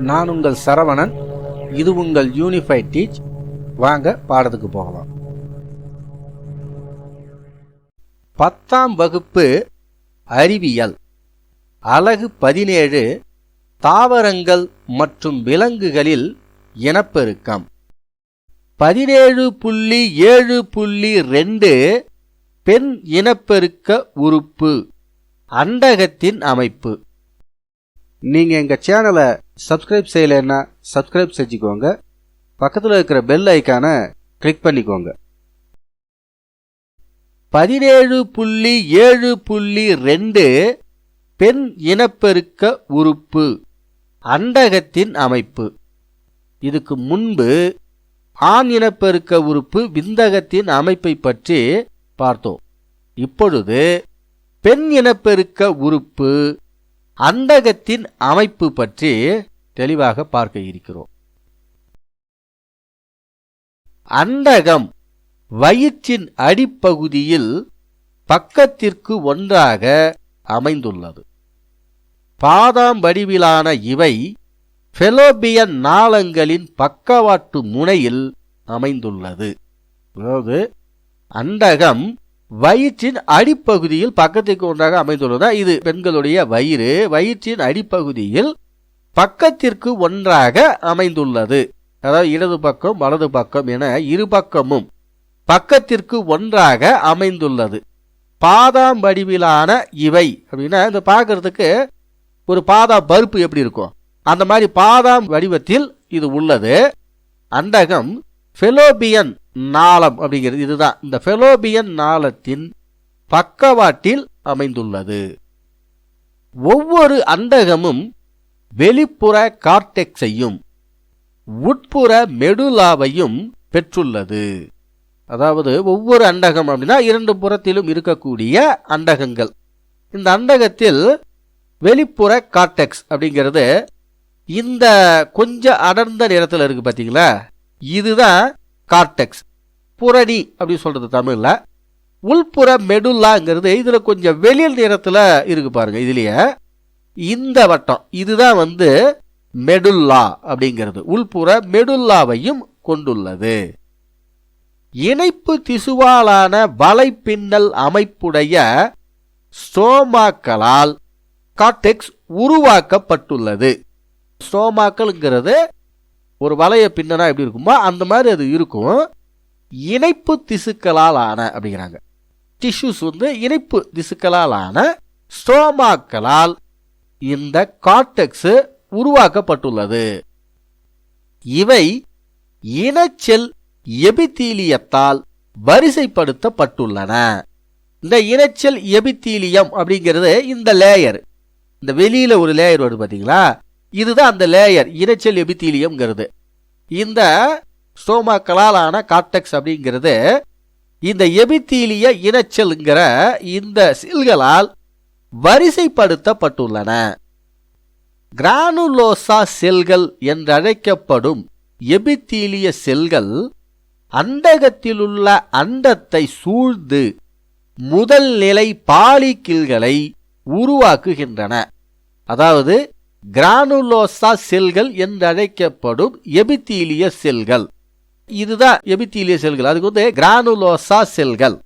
நான் உங்கள் சரவணன். இது உங்கள் யூனிஃபைட் டீச் வாங்க பாடத்துக்கு போகலாம். பத்தாம் வகுப்பு அறிவியல். அலகு பதினேழு தாவரங்கள் மற்றும் விலங்குகளில் இனப்பெருக்கம். பதினேழு புள்ளி ஏழு புள்ளி ரெண்டு பெண் இனப்பெருக்க உறுப்பு. அண்டகத்தின் அமைப்பு. நீங்கள் எங்கள் சேனலை சப்ஸ்கிரைப் செய்யலைன்னா சப்ஸ்கிரைப் செஞ்சுக்கோங்க. பக்கத்தில் இருக்கிற பெல் ஐக்கானை கிளிக் பண்ணிக்கோங்க. பதினேழு புள்ளி ஏழு புள்ளி ரெண்டு பெண் இனப்பெருக்க உறுப்பு அண்டகத்தின் அமைப்பு. இதுக்கு முன்பு ஆண் இனப்பெருக்க உறுப்பு விந்தகத்தின் அமைப்பை பற்றி பார்த்தோம். இப்பொழுது பெண் இனப்பெருக்க உறுப்பு அந்தகத்தின் அமைப்பு பற்றி தெளிவாக பார்க்க இருக்கிறோம். அந்தகம் வயிற்றின் அடிப்பகுதியில் பக்கத்திற்கு ஒன்றாக அமைந்துள்ளது. பாதாம் வடிவிலான இவை ஃபெலோபியன் நாளங்களின் பக்கவாட்டு முனையில் அமைந்துள்ளது. அதாவது அண்டகம் வயிற்றின் அடிப்பகுதியில் பக்கத்திற்கு ஒன்றாக அமைந்துள்ளதா இது பெண்களுடைய வயிறு. வயிற்றின் அடிப்பகுதியில் பக்கத்திற்கு ஒன்றாக அமைந்துள்ளது. அதாவது இடது பக்கம் வலது பக்கம் என இரு பக்கமும் பக்கத்திற்கு ஒன்றாக அமைந்துள்ளது. பாதாம் வடிவிலான இவை அப்படின்னா இந்த பார்க்கறதுக்கு ஒரு பாதாம் பருப்பு எப்படி இருக்கும்? அந்த மாதிரி பாதாம் வடிவத்தில் இது உள்ளது. அண்டகம் ஃபெலோபியன் நாளம் அப்படிங்கிறது இதுதான். இந்த ஃபெலோபியன் நாளத்தின் பக்கவாட்டில் அமைந்துள்ளது. ஒவ்வொரு அண்டகமும் வெளிப்புற கார்டெக்ஸையும் உட்புற மெடுலாவையும் பெற்றுள்ளது. அதாவது ஒவ்வொரு அண்டகம் அப்படின்னா இரண்டு புறத்திலும் இருக்கக்கூடிய அண்டகங்கள். இந்த அண்டகத்தில் வெளிப்புற கார்டெக்ஸ் அப்படிங்கிறது இந்த கொஞ்சம் அடர்ந்த நிறத்தில் இருக்குது பார்த்தீங்களா இதுதான் கார்டெக்ஸ். புரணி அப்படின்னு சொல்கிறது தமிழில். உள்புற மெடுல்லாங்கிறது இதில் கொஞ்சம் வெளியில் நிறத்தில் இருக்கு பாருங்கள் இதுலேயே. இந்த வட்டம் இதுதான் வந்து மெடுல்லா அப்படிங்கிறது. உள்புற மெடுல்லாவையும் கொண்டுள்ளது. இணைப்பு திசுவாலான வலைப்பின்னல் அமைப்புடைய ஸ்டோமாக்களால் கார்டெக்ஸ் உருவாக்கப்பட்டுள்ளது. ஸ்டோமாக்கள்ங்கிறது ஒரு வலைய பின்னனா எப்படி இருக்குமோ அந்த மாதிரி அது இருக்கும். இணைப்பு திசுக்களால் ஆன அப்படிங்கிறாங்க. டிஷ்யூஸ் வந்து இணைப்பு திசுக்களால் ஆன ஸ்டோமாக்களால் இந்த கார்டெக்ஸ் உருவாக்கப்பட்டுள்ளது. இவை இனச்செல் எபித்தீலியத்தால் வரிசைப்படுத்தப்பட்டுள்ளன. இந்த இனச்சல் எபித்தீலியம் அப்படிங்கிறது இந்த லேயர் இந்த வெளியில் ஒரு லேயர் வருது பார்த்தீங்களா இதுதான் அந்த லேயர் இரைச்சல் எபித்தீலியம்ங்கிறது. இந்த ஸ்டோமாக்களால் ஆன கார்டெக்ஸ் அப்படிங்கிறது இந்த எபித்தீலிய இனச்செல்ங்கிற இந்த செல்களால் வரிசைப்படுத்தப்பட்டுள்ளன. கிரானுலோசா செல்கள் என்றழைக்கப்படும் எபித்தீலிய செல்கள் அண்டகத்திலுள்ள அண்டத்தை சூழ்ந்து முதல் நிலை பாலிக்கில்களை உருவாக்குகின்றன. அதாவது கிரானுலோசா செல்கள் என்றழைக்கப்படும் எபித்தீலிய செல்கள். இதுதான் எபித்தீலிய செல்கள். அதுக்கு வந்து கிரானுலோசா செல்கள்.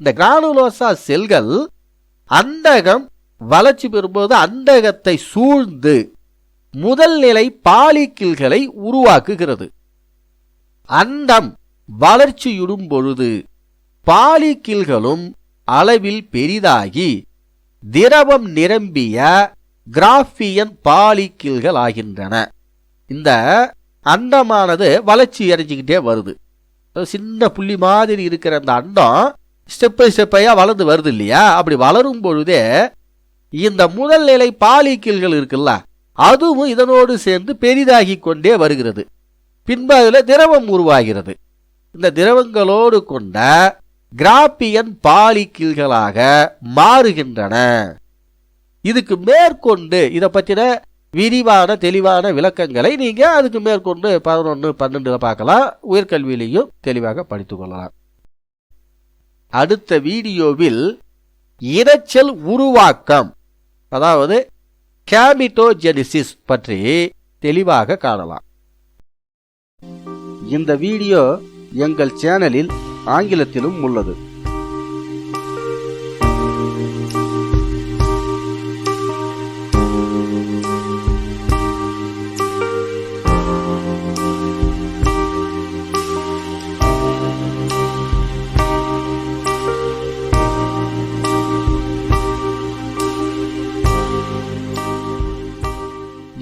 இந்த கிரானுலோசா செல்கள் அந்தகம் வளர்ச்சி பெறும்போது அந்தகத்தை சூழ்ந்து முதல் நிலை பாலிக்கில்களை உருவாக்குகிறது. அண்டம் வளர்ச்சியுடும் பொழுது பாலிக்கில்களும் அளவில் பெரிதாகி திரவம் நிரம்பிய கிராஃபியன் பாலிக்கில்கள் ஆகின்றன. இந்த அண்டமானது வளர்ச்சி அடைஞ்சிக்கிட்டே வருது. சின்ன புள்ளி மாதிரி இருக்கிற அந்த அண்டம் ஸ்டெப் பை ஸ்டெப்பையாக வளர்ந்து வருது இல்லையா? அப்படி வளரும் பொழுதே இந்த முதல் நிலை பாலிக்கில்கள் இருக்குல்ல அதுவும் இதனோடு சேர்ந்து பெரிதாகி கொண்டே வருகிறது. பின்பு அதில் திரவம் உருவாகிறது. இந்த திரவங்களோடு கொண்ட கிராப்பியன் பாலிக்கில்களாக மாறுகின்றன. இதுக்கு மேற்கொண்டு இதை பற்றின விரிவான தெளிவான விளக்கங்களை நீங்கள் அதுக்கு மேற்கொண்டு பதினொன்று பன்னெண்டில் பார்க்கலாம். உயர்கல்வியிலையும் தெளிவாக படித்து கொள்ளலாம். அடுத்த வீடியோவில் இரைச்சல் உருவாக்கம் அதாவது கேமிட்டோஜெனிசிஸ் பற்றி தெளிவாக காணலாம். இந்த வீடியோ எங்கள் சேனலில் ஆங்கிலத்திலும் உள்ளது.